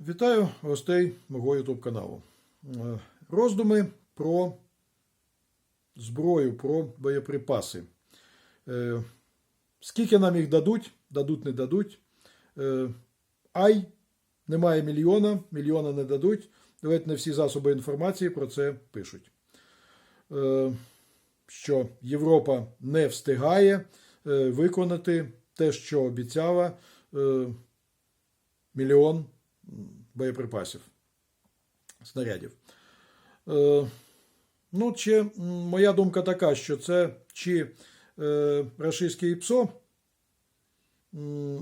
Вітаю гостей мого YouTube каналу. Е, Роздуми про зброю, про боєприпаси. Е, Скільки нам їх дадуть, дадуть, не дадуть. Е, Ай, немає мільйона, мільйона не дадуть. Ледь не всі засоби інформації про це пишуть. Що Європа не встигає виконати те, що обіцяла мільйон боєприпасів, снарядів. Е, ну, чи моя думка така, що це чи е, рашистське ІПСО,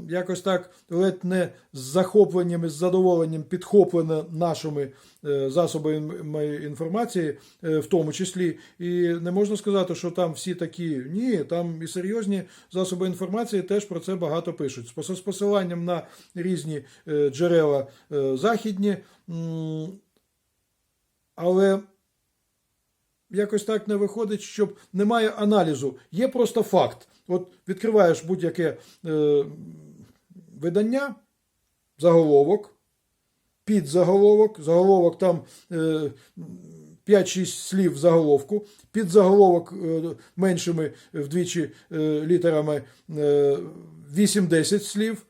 якось так ледь не з захопленням і з задоволенням підхоплено нашими е, засобами інформації, е, в тому числі. І не можна сказати, що там всі такі. Ні, там і серйозні засоби інформації теж про це багато пишуть. З посиланням на різні е, джерела західні. Але якось так не виходить, щоб немає аналізу. Є просто факт. От відкриваєш будь-яке е, видання, заголовок, підзаголовок, заголовок там е, 5-6 слів в заголовку, підзаголовок е, меншими вдвічі е, літерами е, 8-10 слів.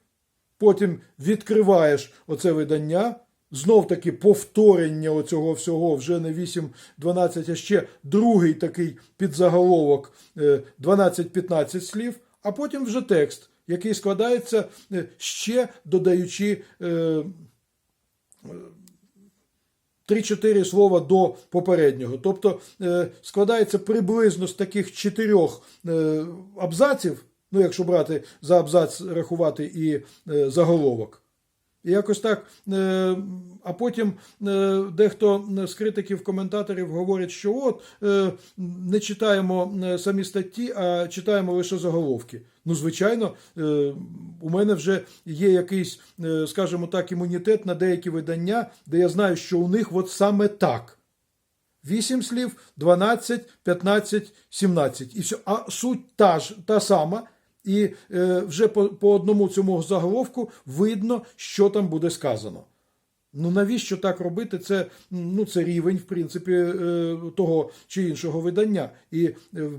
Потім відкриваєш оце видання. Знов таки повторення оцього всього вже не 8-12, а ще другий такий підзаголовок е, 12-15 слів, а потім вже текст, який складається е, ще додаючи е, 3-4 слова до попереднього. Тобто е, складається приблизно з таких чотирьох е, абзаців, ну якщо брати за абзац рахувати і е, заголовок. І якось так. е, А потім е, дехто з критиків, коментаторів говорить, що от е, не читаємо самі статті, а читаємо лише заголовки. Ну, звичайно, у мене вже є якийсь, скажімо так, імунітет на деякі видання, де я знаю, що у них от саме так. 8 слів, 12, 15, 17. І все. А суть та ж та сама. І е, вже по, по одному цьому заголовку видно, що там буде сказано. Ну навіщо так робити? Це, ну, це рівень, в принципі, е, того чи іншого видання. І е,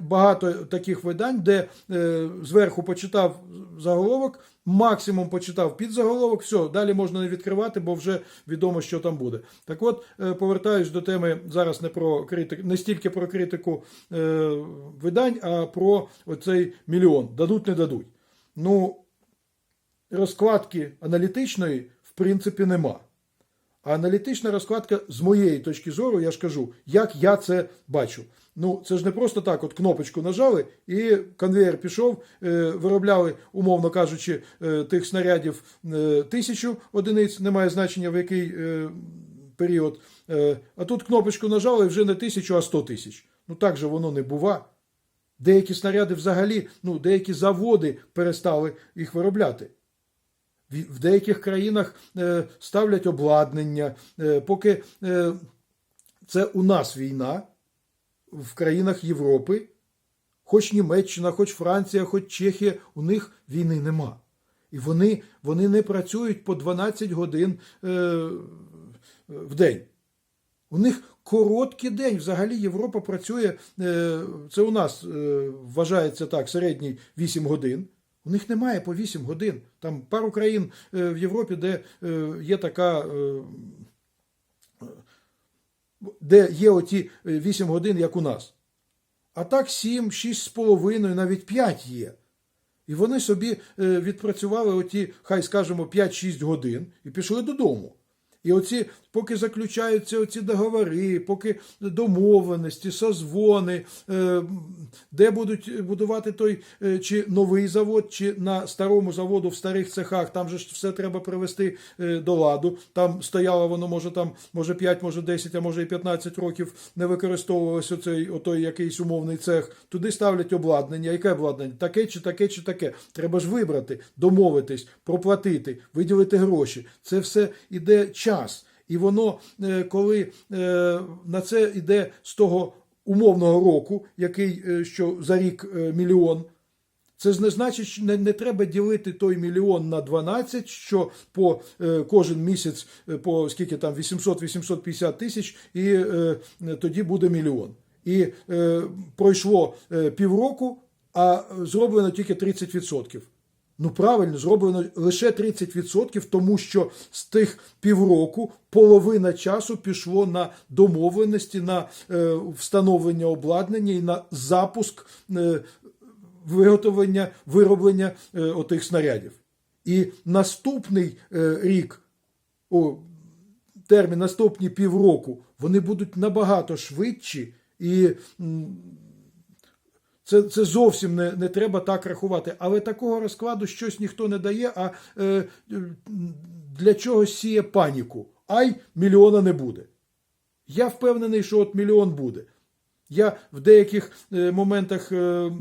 багато таких видань, де е, зверху почитав заголовок, максимум почитав підзаголовок, все, далі можна не відкривати, бо вже відомо, що там буде. Так от, повертаюсь до теми зараз не про критик, не стільки про критику видань, а про оцей мільйон. Дадуть, не дадуть. Ну, розкладки аналітичної, в принципі, нема. А аналітична розкладка, з моєї точки зору, я ж кажу, як я це бачу. Ну, це ж не просто так, от кнопочку нажали, і конвейер пішов, е, виробляли, умовно кажучи, е, тих снарядів е, тисячу одиниць, немає значення в який період. А тут кнопочку нажали вже не тисячу, а сто тисяч. Ну так же воно не бува. Деякі снаряди взагалі, ну, деякі заводи перестали їх виробляти. В деяких країнах е, ставлять обладнання, е, поки е, це у нас війна в країнах Європи, хоч Німеччина, хоч Франція, хоч Чехія, у них війни нема. І вони, вони не працюють по 12 годин в день. У них короткий день. Взагалі Європа працює, це у нас вважається так, середній 8 годин. У них немає по 8 годин. Там пару країн е, в Європі, де е, є така. е, Де є оті 8 годин, як у нас. А так 7, 6 з половиною, навіть 5 є. І вони собі відпрацювали оті, хай скажемо, 5-6 годин і пішли додому. І оці, поки заключаються оці договори, поки домовленості, созвони, е, де будуть будувати той е, чи новий завод, чи на старому заводу в старих цехах, там же ж все треба привести е, до ладу. Там стояло воно, може, там, може 5, може 10, а може і 15 років не використовувалося оцей, отой якийсь умовний цех. Туди ставлять обладнання. Яке обладнання? Таке чи таке, чи таке. Треба ж вибрати, домовитись, проплатити, виділити гроші. Це все іде час. І воно, е, коли е, на це йде з того умовного року, який е, що за рік мільйон, Це не значить, що не, не треба ділити той мільйон на 12, що по е, кожен місяць по скільки там 800-850 тисяч, і е, тоді буде мільйон. І е, пройшло е, півроку, а зроблено тільки 30%. Ну правильно, зроблено лише 30%, тому що з тих півроку половина часу пішло на домовленості, на е, встановлення обладнання і на запуск е, виготовлення, вироблення е, отих снарядів. І наступний е, рік, о, термін, наступні півроку, вони будуть набагато швидші і. м, це, це зовсім не, не треба так рахувати. Але такого розкладу щось ніхто не дає, а е, для чогось сіє паніку. Ай, мільйона не буде. Я впевнений, що от мільйон буде. Я в деяких е, моментах е,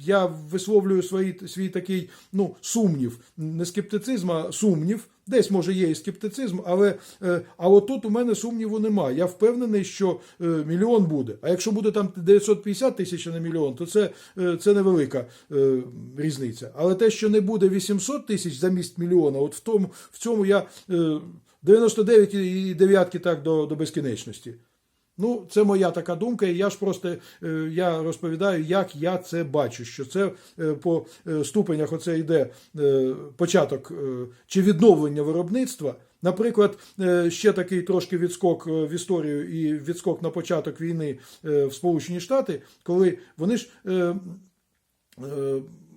я висловлюю свої, свій такий ну, сумнів, не скептицизм, а сумнів. Десь може є і скептицизм, але е, а отут тут у мене сумніву немає. Я впевнений, що е, мільйон буде. А якщо буде там 950 тисяч на мільйон, то це, е, це невелика різниця. Але те, що не буде 800 тисяч замість мільйона, от в тому в цьому я е, 99,9 так до, до безкінечності. Ну, це моя така думка, і я ж просто е, я розповідаю, як я це бачу. Що це е, по е, ступенях оце йде початок чи відновлення виробництва. Наприклад, ще такий трошки відскок в історію і відскок на початок війни в Сполучені Штати, коли вони ж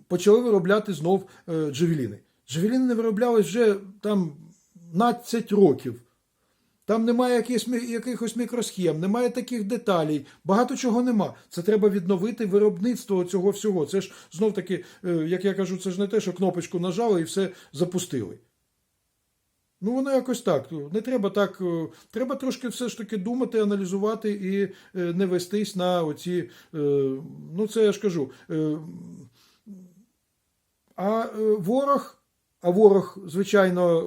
почали виробляти знов джевеліни. Джевеліни не вироблялись вже там 15 років. Там немає якихось, мікросхем, немає таких деталей, багато чого нема. Це треба відновити виробництво цього всього. Це ж знов таки, е, як я кажу, це ж не те, що кнопочку нажали і все запустили. Ну, воно якось так. Не треба так. е, Треба трошки все ж таки думати, аналізувати і е, не вестись на оці. Ну, це я ж кажу. А ворог, а ворог, звичайно,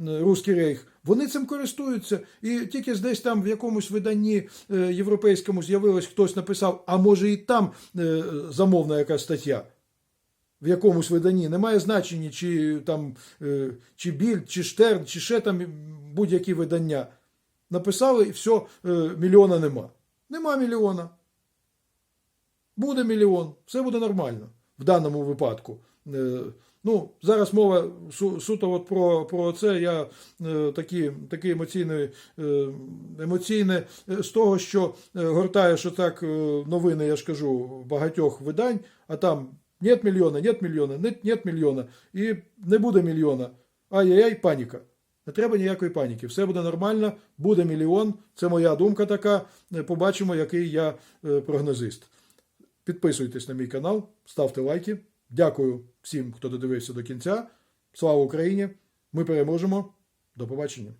е, Руський рейх, вони цим користуються. І тільки десь там в якомусь виданні е, європейському з'явилось, хтось написав, а може і там е, замовна якась стаття. В якомусь виданні немає значення, чи там е, чи біль, чи штерн, чи ще там будь-які видання. Написали і все, е, мільйона нема. Нема мільйона. Буде мільйон, все буде нормально в даному випадку. Ну, зараз мова су- суто от про, про це. Я е, такі, такі емоційне, е, емоційне е, з того, що е, гортаєш отак е, новини, я ж кажу, багатьох видань, а там нет мільйона, нет мільйона, нет, нет мільйона, і не буде мільйона. Ай-яй-яй, паніка. Не треба ніякої паніки. Все буде нормально, буде мільйон. Це моя думка така. Е, Побачимо, який я прогнозист. Підписуйтесь на мій канал, ставте лайки. Дякую всім, хто додивився до кінця. Слава Україні! Ми переможемо. До побачення!